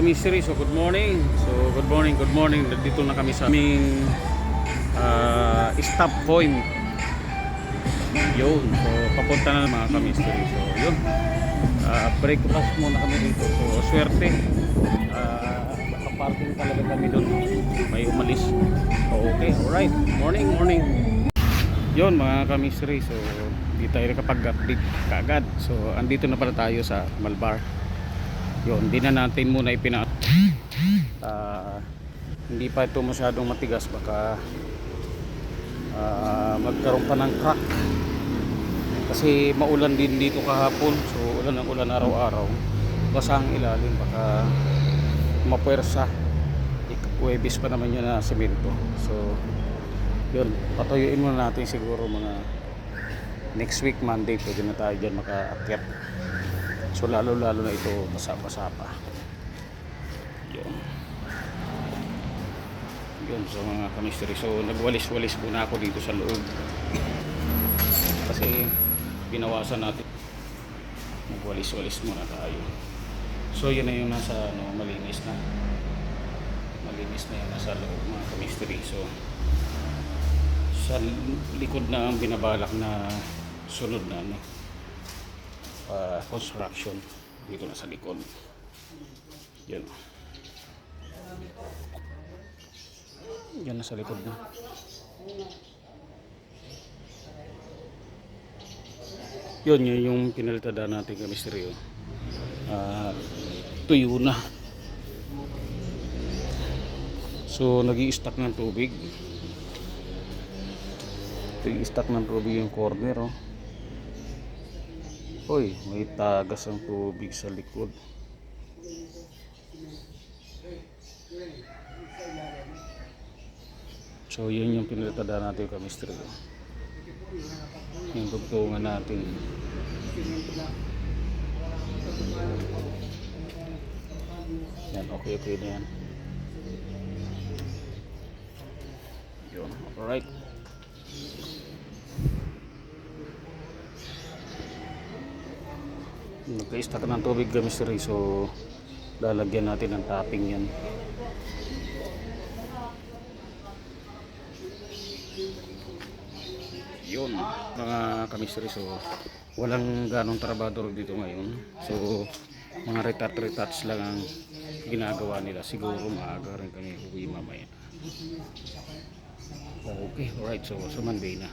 ka-mystery, so good morning. So good morning, good morning. Dito na kami sa aming ah, stop point. Yun, so papunta na mga ka-mystery. So yun, Ah, breakfast muna kami dito. So swerte, Ah, nakaparking talaga kami doon. May umalis. So, okay, alright. Morning, morning. Yun mga ka-mystery, so di tayo nakapag-update kaagad. So andito na pala tayo sa Malbar. Yun, di na natin muna ipina Ah, hindi pa ito masyadong matigas. Baka ah, magkaroon pa ng crack. Kasi maulan din dito kahapon. So ulan ang ulan araw-araw. Basa ang ilalim. Baka mapuwersa Huwebis pa naman yun na semento so yun. Patuyuin muna natin siguro mga next week Monday. Pwede na tayo dyan makaakyat so lalo lalo na ito basa-basa pa yun. Yun so mga kamisteri so nagwalis-walis muna ako dito sa loob. Kasi binawasan natin. Nagwalis-walis muna tayo. So yun na yung nasa ano, malinis na. Malinis na yung nasa loob mga kamisteri so sa likod na ang binabalak na sunod na ano, ah, construction dito na sa likod. Yan. Yan na sa likod na. Yun yun yung pinalitada natin kay Mr. Rio. Ah, tuyo na. So nag stack ng tubig. Nag stack ng tubig yung corner oh. Hoy, may tagas ang tubig sa likod. So yun yung pinalitada natin yung chemistry. oh. Yung tugtungan natin. Yan, okay, okay na yan. Yun, alright. Nagka-stack ng tubig chemistry so lalagyan natin ng topping yan. yun mga kamistri so walang ganong trabador dito ngayon. So mga retouch retouch lang ang ginagawa nila. Siguro maaga rin kami uwi mamaya. Okay alright. So Monday na.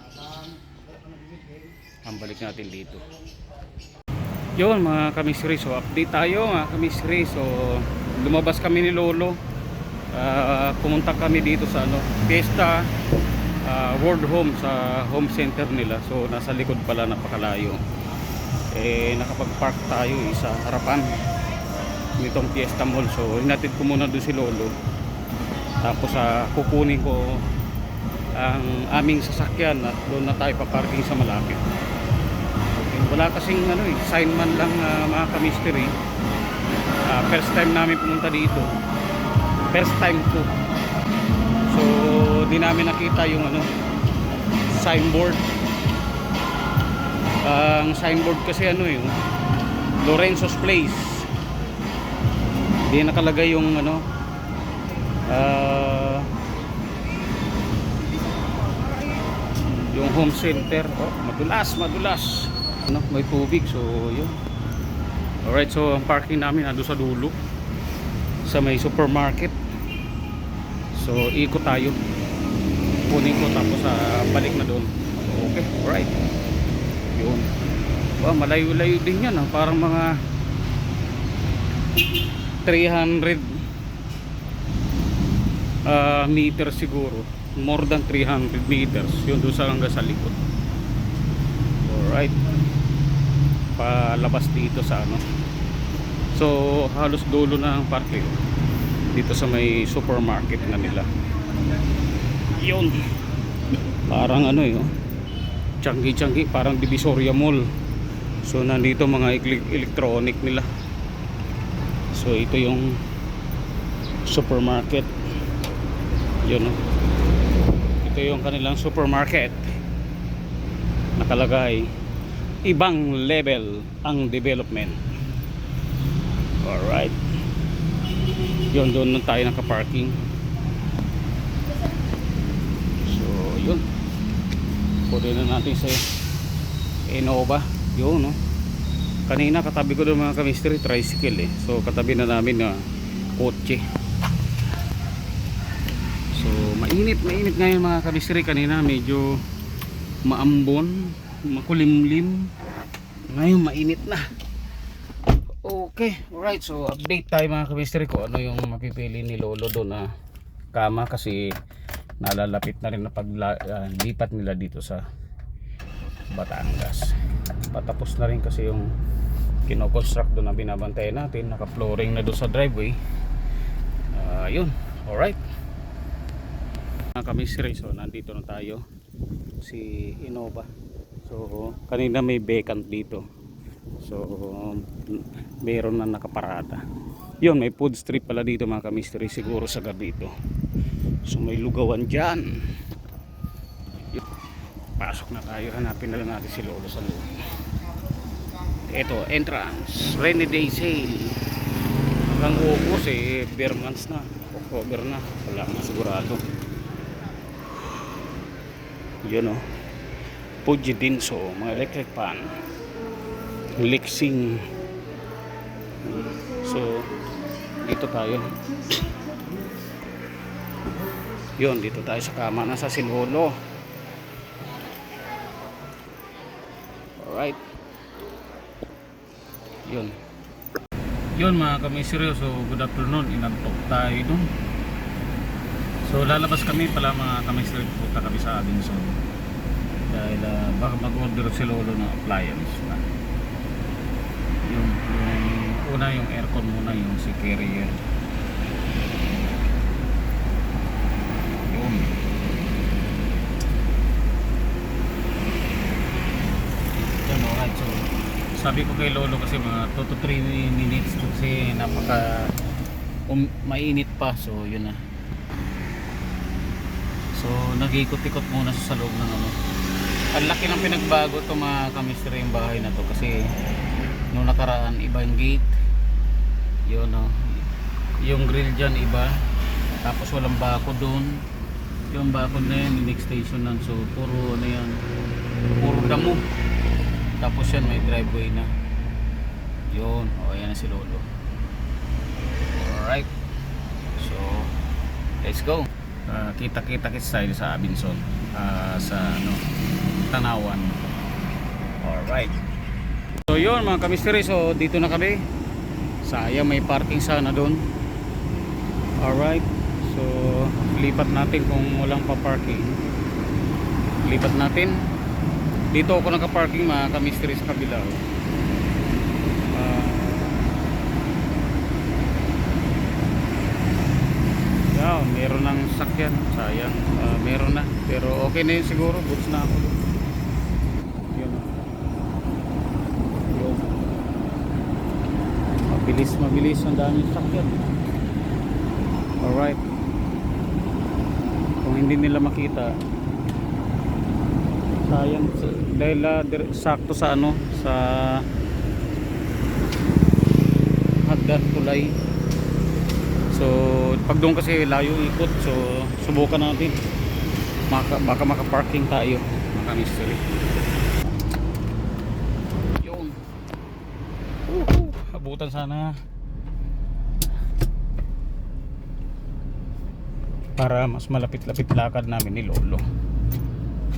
Ang balik natin dito yun mga kamisri so update tayo mga kamisri. So lumabas kami ni Lolo. Ah, pumunta kami dito sa ano Fiesta ah, World Home sa home center nila. So nasa likod pala napakalayo. Eh nakapag-park tayo eh, sa harapan nitong Fiesta Mall. So hinatid ko muna doon si Lolo. Tapos ah, kukunin ko ang aming sasakyan at doon na tayo paparking sa malapit. Wala kasing ano eh sign man lang ah, mga kamisteri Ah, first time namin pumunta dito. First time ko so di namin nakita yung ano signboard. Ang signboard kasi ano yung Lorenzo's Place. Di nakalagay yung ano ah, yung home center. Oh, madulas madulas ano, may tubig so yun. Alright so ang parking namin nando sa dulo sa may supermarket. So ikot tayo. Kunin ko tapos sa balik na doon. Okay alright. Yun. Wow, malayo-layo din yan ah. parang mga 300 ah, meter siguro. More than 300 meters yun doon sa hanggang sa likod. Alright palabas dito sa ano. So halos dulo na ang parke dito sa may supermarket na nila. Yun. Parang ano yun changi changi parang divisoria mall. So nandito mga ele- electronic nila. So ito yung supermarket. Yun oh. ito yung kanilang supermarket. Nakalagay ibang level ang development alright Yun, doon lang tayo nakaparking. So, yun. Kunin na natin sa Innova. Yun, no. Kanina katabi ko doon mga kamistry, tricycle eh. So, katabi na namin na kotse. So, mainit, mainit ngayon mga kamistry. Kanina medyo maambon, makulimlim. Ngayon mainit na. Okay, alright. So, update tayo mga kamistry ko ano yung mapipili ni Lolo doon na kama kasi nalalapit na rin na paglipat nila dito sa Batangas. Patapos na rin kasi yung kinoconstruct doon na binabantayan natin. Naka-flooring na doon sa driveway. Ah, yun. Alright. Mga kamistry, so nandito na tayo. Si Innova. So, kanina may vacant dito. So, meron na nakaparada. Yun, may food strip pala dito mga kamistry. Siguro sa gabi ito. So, may lugawan dyan. Pasok na tayo. Hanapin na lang natin si Lolo sa loob. Ito, entrance. Rainy day sale. Hanggang August eh, bare months na. October na. Wala na sigurado. Yun o. Fuji Dinso, mga electric pan. Lixing. So, dito tayo. Yun, dito tayo sa kama. Nasa Silholo. Alright. Yun. Yun mga kami seryoso. Good afternoon. Inantok tayo dun. So lalabas kami pala mga kami seryoso. Punta kami sa Abenson. Dahil ah, baka mag-order si Lolo ng appliance na. Yung, yung una yung aircon muna yung si carrier. Yun. Yan alright so sabi ko kay Lolo kasi mga 2 to 3 minutes kasi napaka um, mainit pa so yun na so nag-ikot-ikot muna sa loob ng ano ang laki ng pinagbago to mga kamistry yung bahay na to. Kasi nung nakaraan iba yung gate. Yun no yung grill dyan iba. Tapos walang bako dun. Yung bako na yan next station nun. So puro ano yan puro damo. Tapos yan may driveway na. Yun o yan na si Lolo. Alright. So let's go. Uh, kita kita sa Abinson Ah, sa ano Tanawan alright so yun mga kamisteri so dito na kami sayang may parking sana doon alright so lipat natin kung walang pa parking lipat natin dito ako naka-parking mga kamisteri sa kabila. Ah. yeah, meron ng sakyan. Sayang. Ah, meron na. Pero okay na yun siguro. Goods na ako. doon. Yun. Yun. Mabilis, mabilis. Ang daming sakyan. Alright. Kung hindi nila makita, sayang dahil uh, sakto sa ano sa hagdan tulay so pag doon kasi layo ikot so subukan natin Maka, baka maka-parking tayo mga mystery yun Woohoo! Abutan sana. Para mas malapit-lapit lakad namin ni Lolo.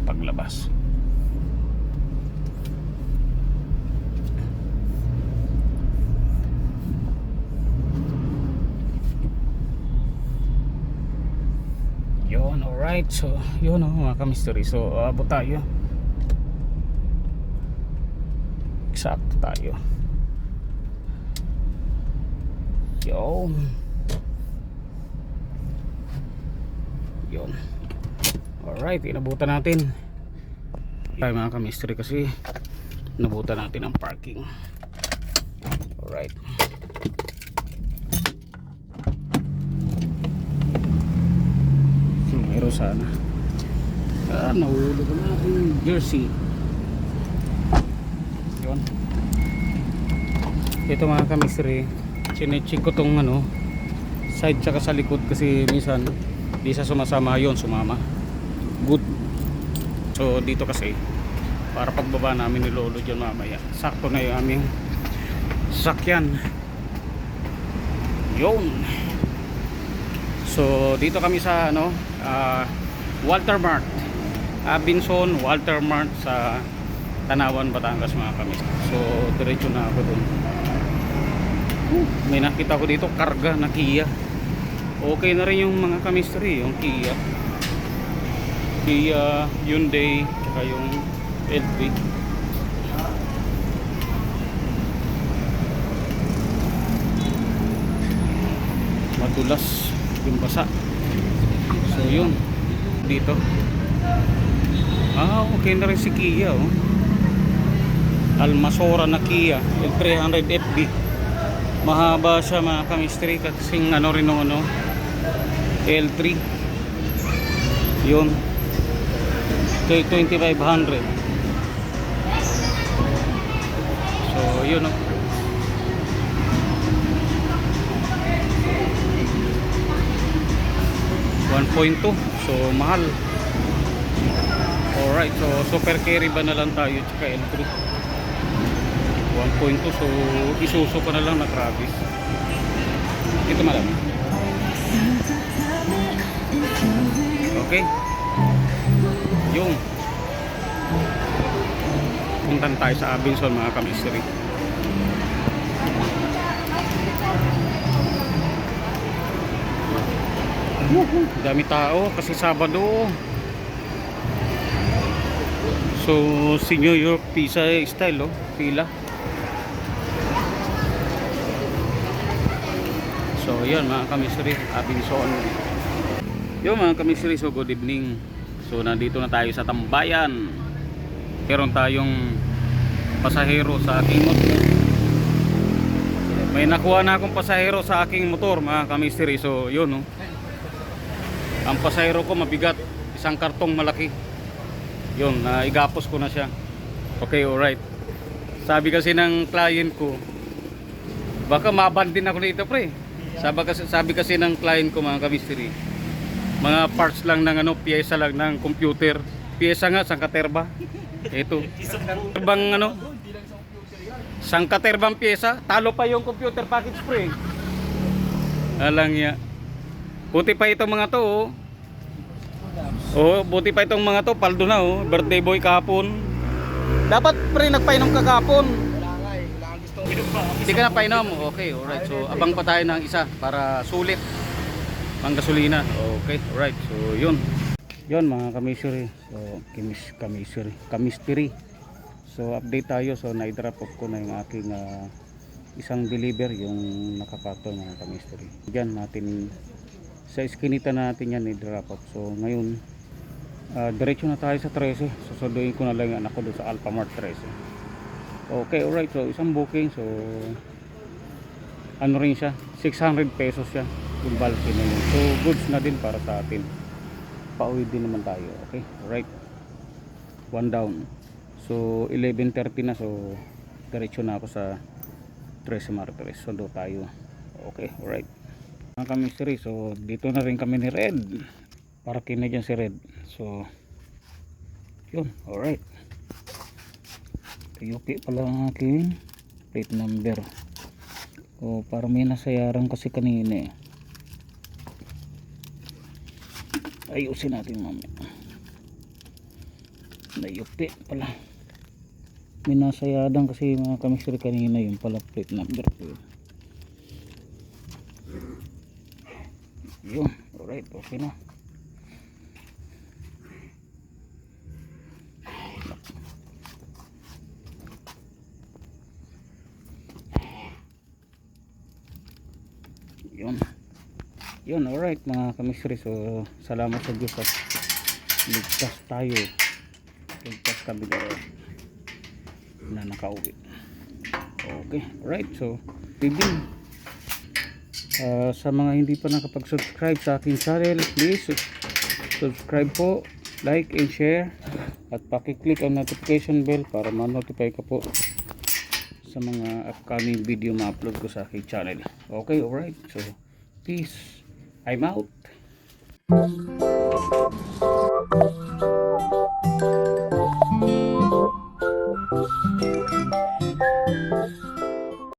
Paglabas. Yun alright. So yun oh, mga kamisteri so abot tayo. Eksakto tayo yun yun alright inabutan natin tayo mga kamisteri kasi nabutan natin ang parking alright Meron sana. Ah, nahulog na aking jersey. Yun. Ito mga kamistri, chinecheck ko tong ano, side tsaka sa likod kasi minsan di sa sumasama. Yon sumama. Good. So dito kasi para pagbaba namin ni Lolo dyan mamaya. Sakto na yung aming sasakyan. Yun. So dito kami sa ano ah, Walter Mart. Abinson Walter Mart sa Tanawan, Batangas mga kami. So diretso na ako dun may nakita ko dito karga na Kia. Okay na rin yung mga kamistry yung Kia. Kia, Hyundai tsaka yung LV madulas yung basa. So yun. Dito. Ah okay na rin si Kia oh. Almasora na Kia L300 FB mahaba siya mga kamistry kasing ano rin nung ano L3 yun. Kay 2500 so yun oh. $1.2 so mahal. Alright so super carry ba na lang tayo tsaka L3 1.2 so isuso ko na lang na Travis. Ito malam. Okay. Yung. Puntan tayo sa Abinson mga kamisteri dami tao kasi Sabado. So New York pizza style oh. Pila yun mga kamisri, Abinson. Yun mga kamisri, so good evening. So nandito na tayo sa Tambayan. Meron tayong pasahero sa aking motor. May nakuha na akong pasahero sa aking motor mga kamisri. So yun no. Ang pasahero ko mabigat, isang kartong malaki. Yun, na igapos ko na siya. Okay, alright. Sabi kasi ng client ko, baka maban din ako dito pre. Sabi kasi, sabi kasi ng client ko mga kamisteri, mga parts lang ng ano, pyesa lang ng computer. Pyesa nga, sangkaterba. Ito. Terbang ano? Sangkaterbang pyesa. Talo pa yung computer package pre. Alang ya. Buti pa itong mga to oh. Oh, buti pa itong mga to, paldo na oh. Birthday boy kahapon. Dapat pre nagpainom ka kahapon. Wala nga eh. Wala kang gustong inom pa. Hindi ka na painom. Okay, alright. So, abang pa tayo ng isa para sulit. Pang gasolina. Okay, alright. So, yun. Yun mga kamisiri. So, kimis, kamisiri. Kamistiri. So, update tayo. So, na-drop off ko na yung aking ah, isang deliver yung nakakato mga kamistiri. Diyan natin sa iskinita natin yan i-drop off. So, ngayon ah, diretso na tayo sa 13. Susunduin ko na lang yung anak ko doon sa Alphamart 13. Okay, alright. So, isang booking. So, ano rin siya? 600 pesos siya. Yung bulky na yun. So, goods na din para sa atin. Pauwi din naman tayo. Okay, alright. One down. So, 11.30 na. So, diretso na ako sa 13 Martires. Sundo tayo. Okay, alright. Mga kamisteri. So, dito na rin kami ni Red. Para na dyan si Red. So, yun. Alright. Yuki pala ang aking plate number. O para may nasayaran kasi kanina eh. Ayusin natin mamaya. Nayupi pala. May nasayadan kasi mga kamisir kanina yung pala plate number ko yun. Yun. Alright. Okay na. yun yun alright mga kamisri so salamat sa Diyos at ligtas tayo ligtas kami na na nakauwi okay alright so bibing Ah, sa mga hindi pa nakapag-subscribe sa aking channel please subscribe po like and share at pakiclick ang notification bell para ma-notify ka po sa mga upcoming video ma-upload ko sa aking channel. Okay, alright. So, Peace. I'm out.